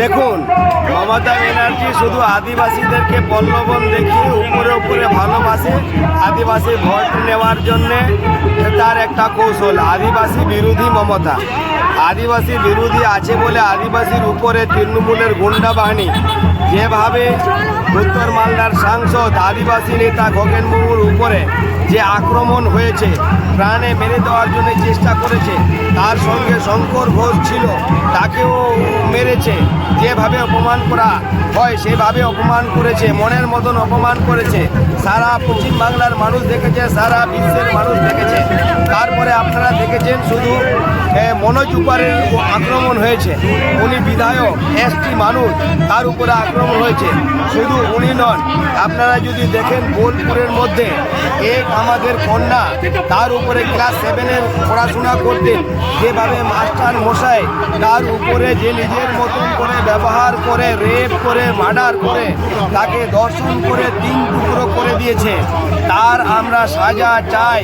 দেখুন, মমতা ব্যানার্জি শুধু আদিবাসীদেরকে পল্লবন দেখিয়ে উপরে উপরে ভালোবাসে, আদিবাসী ভোট নেওয়ার জন্যে তার একটা কৌশল, আদিবাসী বিরোধী মমতা। আদিবাসী বিরোধী আছে বলে আদিবাসীর উপরে তৃণমূলের গুন্ডা বাহিনী। যেভাবে উত্তর মালদার সাংসদ, আদিবাসী নেতা খগেন মুর্মুর উপরে যে আক্রমণ হয়েছে, প্রাণে মেরে দেওয়ার জন্য চেষ্টা করেছে, তার সঙ্গে শঙ্কর ঘোষ ছিল, তাকেও মেরেছে। যেভাবে অপমান করা হয়, সেভাবে অপমান করেছে, মনের মতন অপমান করেছে। সারা পশ্চিম বাংলার মানুষ দেখেছে, সারা বিশ্বের মানুষ দেখেছে। তারপরে আপনারা দেখেছেন শুধু মনোজ উপারের আক্রমণ হয়েছে। উনি বিধায়ক এসটি মানুষ তার উপরে আক্রমণ হয়েছে। শুধু উনি নন, আপনারা যদি দেখেন বোলপুরের মধ্যে, এক আমাদের কন্যা, তার উপরে ক্লাস সেভেনের পড়াশোনা করতেন। যেভাবে মাস্টার মশাই, তার উপরে যে নিজের মতন করে ব্যবহার করে, রেপ করে, মার্ডার করে, তাকে দর্শন করে তিন টুকরো করে দিয়েছে। তার আমরা সাজা চাই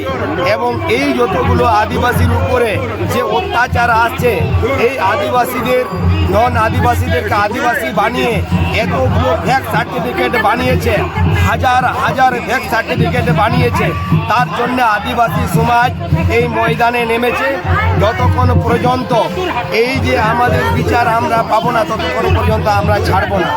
এবং এই যতগুলো আদিবাসীর উপরে যে অত্যাচার আসছে। এই আদিবাসীদের নন আদিবাসীদেরকে আদিবাসী বানিয়ে এতগুলো ভ্যাক সার্টিফিকেট বানিয়েছে, হাজার হাজার ভ্যাক সার্টিফিকেট বানিয়েছে। তার জন্য আদিবাসী সমাজ এই ময়দানে নেমেছে যতক্ষণ পর্যন্ত এই যে আমাদের বিচার আমরা পাবো না, ততক্ষণ পর্যন্ত আমরা ছাড়বো না।